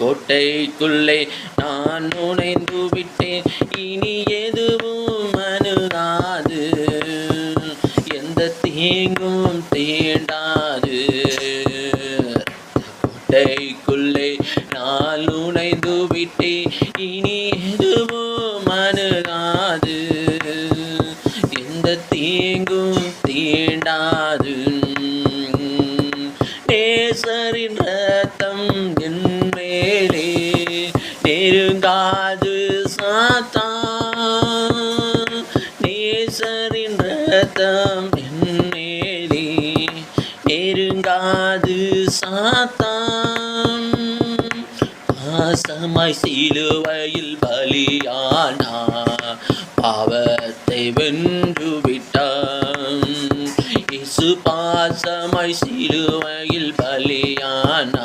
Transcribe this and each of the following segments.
கோட்டைக்குள்ளே நான் நுழைந்து விட்டேன். இனி எதுவும் அணுகாது. எந்த தீங்கும் தீண்டாது. கோட்டைக்குள்ளே நான் நுழைந்து விட்டேன். இனி எதுவும் அணுகாது. எந்த தீங்கும் தீண்டாது. நேசரின் ரத்தம் என் மேலே நெருங்காது சாத்தா நேசரின் ரத்தம் என் மேலே நெருங்காது சாத்தான். பாசமாய் சிலுவையில் பலியானா பாவத்தை வென்று விட்டான். இசு பாசமாய் சிலுவையில் பலியானா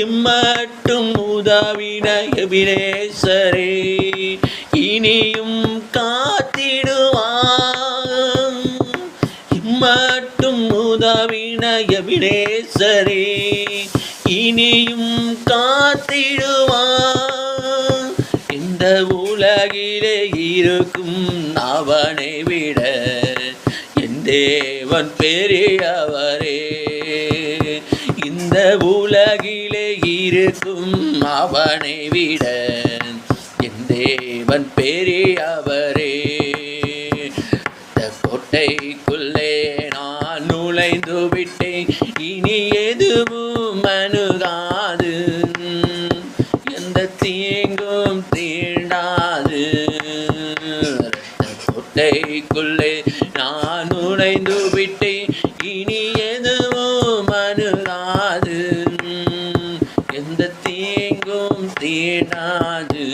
இம்மட்டும் உதவின எபிரேசரே இனியும் காத்திடுவான் இம்மட்டும் உதவின எபிரேசரே இனியும் காத்திடுவான் இந்த உலகிலே இருக்கும் அவனை விட என் தேவன் பெரியவரே. இருக்கும் அவனை விட. என் தேவன் பெரியவரே இந்த கோட்டைக்குள்ளே நான் நுழைந்து விட்டேன். இனி எதுவும் அணுகாது. எந்த தீங்கும் தீண்டாது. கோட்டைக்குள்ளே நான் நுழைந்து விட்டேன். எந்த தீங்கும் தீண்டாது.